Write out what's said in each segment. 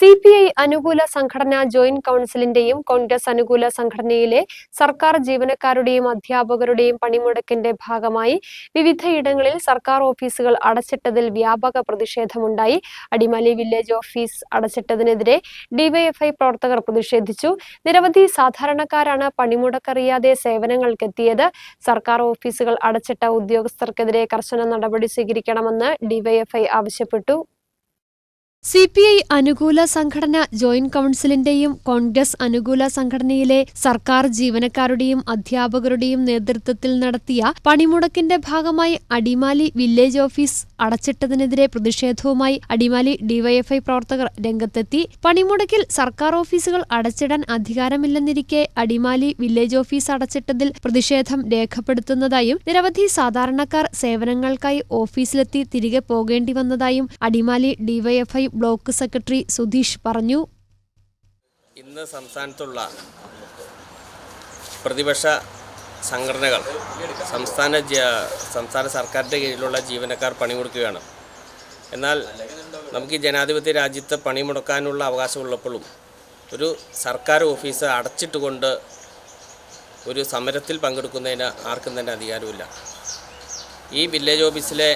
C P I അനുകൂല സംഘടന joint കൌൺസിലിന്റെയും Congress അനുകൂല സംഘടനയിലെ സർക്കാർ ജീവനക്കാരുടെയും അധ്യാപകരുടെയും പണിമുടക്കിന്റെ ഭാഗമായി വിവിധയിടങ്ങളിൽ സർക്കാർ ഓഫീസുകൾ അടച്ചിട്ടതിൽ വ്യാപക പ്രതിഷേധമുണ്ടായി. അടിമാലി വില്ലേജ് ഓഫീസ് അടച്ചിട്ടതിനെതിരെ ഡിവൈഎഫ്ഐ പ്രവർത്തകർ പ്രതിഷേധിച്ചു. നിരവധി സാധാരണക്കാരാണ് പണിമുടക്കറിയാതെ സേവനങ്ങൾക്കെത്തിയത്. സർക്കാർ ഓഫീസുകൾ അടച്ചിട്ട ഉദ്യോഗസ്ഥർക്കെതിരെ കർശന നടപടി സ്വീകരിക്കണമെന്ന് ഡിവൈഎഫ്ഐ ആവശ്യപ്പെട്ടു. സി പി ഐ അനുകൂല സംഘടന ജോയിന്റ് കൌൺസിലിന്റെയും കോൺഗ്രസ് അനുകൂല സംഘടനയിലെ സർക്കാർ ജീവനക്കാരുടെയും അധ്യാപകരുടെയും നേതൃത്വത്തിൽ നടത്തിയ പണിമുടക്കിന്റെ ഭാഗമായി അടിമാലി വില്ലേജ് ഓഫീസ് അടച്ചിട്ടതിനെതിരെ പ്രതിഷേധവുമായി അടിമാലി ഡിവൈഎഫ്ഐ പ്രവർത്തകർ രംഗത്തെത്തി. പണിമുടക്കിൽ സർക്കാർ ഓഫീസുകൾ അടച്ചിടാൻ അധികാരമില്ലെന്നിരിക്കെ അടിമാലി വില്ലേജ് ഓഫീസ് അടച്ചിട്ടതിൽ പ്രതിഷേധം രേഖപ്പെടുത്തുന്നതായും നിരവധി സാധാരണക്കാർ സേവനങ്ങൾക്കായി ഓഫീസിലെത്തി തിരികെ പോകേണ്ടി വന്നതായും Adimali DYFI block secretary Sudheesh പറഞ്ഞു. ഇന്ന് സംസ്ഥാനത്തുള്ള പ്രതിപക്ഷ സംഘടനകൾ സംസ്ഥാന സംസ്ഥാന സർക്കാരിന്റെ കീഴിലുള്ള ജീവനക്കാർ പണിമുടക്കുകയാണ്. എന്നാൽ നമുക്ക് ഈ ജനാധിപത്യ രാജ്യത്ത് പണിമുടക്കാനുള്ള അവകാശമുള്ളപ്പോഴും ഒരു സർക്കാർ ഓഫീസ് അടച്ചിട്ടുകൊണ്ട് ഒരു സമരത്തിൽ പങ്കെടുക്കുന്നതിന് ആർക്കും തന്നെ അധികാരമില്ല. ഈ വില്ലേജ് ഓഫീസിലെ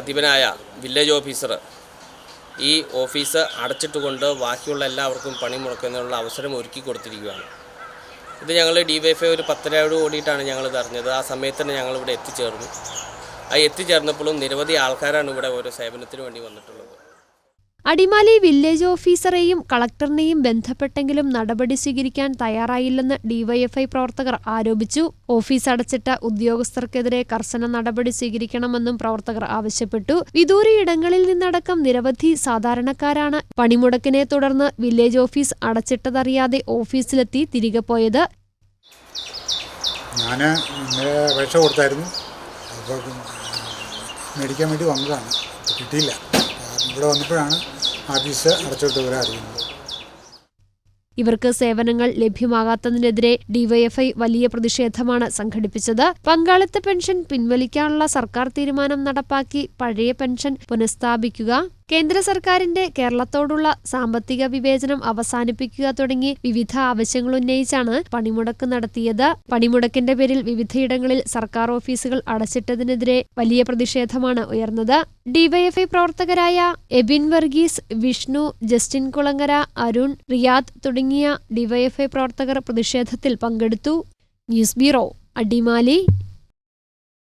അധിപനായ വില്ലേജ് ഓഫീസർ ഈ ഓഫീസ് അടച്ചിട്ടുകൊണ്ട് ബാക്കിയുള്ള എല്ലാവർക്കും പണി മുടക്കുന്നതിനുള്ള അവസരം ഒരുക്കി കൊടുത്തിരിക്കുകയാണ്. ഇത് ഞങ്ങൾ ഡി വൈഫ് ഒരു പത്തരയോട് കൂടിയിട്ടാണ് ഞങ്ങൾ അറിഞ്ഞത്. ആ സമയത്ത് തന്നെ ഞങ്ങൾ ഇവിടെ എത്തിച്ചേർന്നു. ആ എത്തിച്ചേർന്നപ്പോഴും നിരവധി ആൾക്കാരാണ് ഇവിടെ ഓരോ സേവനത്തിന് വേണ്ടി വന്നിട്ടുള്ളത്. അടിമാലി വില്ലേജ് ഓഫീസറെയും കളക്ടറിനെയും ബന്ധപ്പെട്ടെങ്കിലും നടപടി സ്വീകരിക്കാൻ തയ്യാറായില്ലെന്ന് ഡിവൈഎഫ്ഐ പ്രവർത്തകർ ആരോപിച്ചു. ഓഫീസ് അടച്ചിട്ട ഉദ്യോഗസ്ഥർക്കെതിരെ കർശന നടപടി സ്വീകരിക്കണമെന്നും പ്രവർത്തകർ ആവശ്യപ്പെട്ടു. വിദൂരയിടങ്ങളിൽ നിന്നടക്കം നിരവധി സാധാരണക്കാരാണ് പണിമുടക്കിനെ തുടർന്ന് വില്ലേജ് ഓഫീസ് അടച്ചിട്ടതറിയാതെ ഓഫീസിലെത്തി തിരികെ പോയത്. ഞാൻ കൊടുത്തായിരുന്നു. വേണ്ടി വന്നതാണ്. കിട്ടിയില്ല. ഇവിടെ വന്നപ്പോഴാണ് ആഫീസ് അടച്ചിട്ട് ഇവരെ അറിയുന്നത്. ഇവർക്ക് സേവനങ്ങൾ ലഭ്യമാകാത്തതിനെതിരെ ഡിവൈഎഫ്ഐ വലിയ പ്രതിഷേധമാണ് സംഘടിപ്പിച്ചത്. പങ്കാളിത്ത പെൻഷൻ പിൻവലിക്കാനുള്ള സർക്കാർ തീരുമാനം നടപ്പാക്കി പഴയ പെൻഷൻ പുനഃസ്ഥാപിക്കുക. കേന്ദ്ര സർക്കാരിന്റെ കേരളത്തോടുള്ള സാമ്പത്തിക വിവേചനം അവസാനിപ്പിക്കുക തുടങ്ങി വിവിധ ആവശ്യങ്ങൾ ഉന്നയിച്ചാണ് പണിമുടക്ക് നടത്തിയത്. പണിമുടക്കിന്റെ പേരിൽ വിവിധയിടങ്ങളിൽ സർക്കാർ ഓഫീസുകൾ അടച്ചിട്ടതിനെതിരെ വലിയ പ്രതിഷേധമാണ് ഉയർന്നത്. ഡിവൈഎഫ്ഐ പ്രവർത്തകരായ എബിൻ വർഗീസ് വിഷ്ണു ജസ്റ്റിൻ കുളങ്ങര അരുൺ റിയാദ് തുടങ്ങിയ ഡിവൈഎഫ്ഐ പ്രവർത്തകർ പ്രതിഷേധത്തിൽ പങ്കെടുത്തു. News bureau Adimali.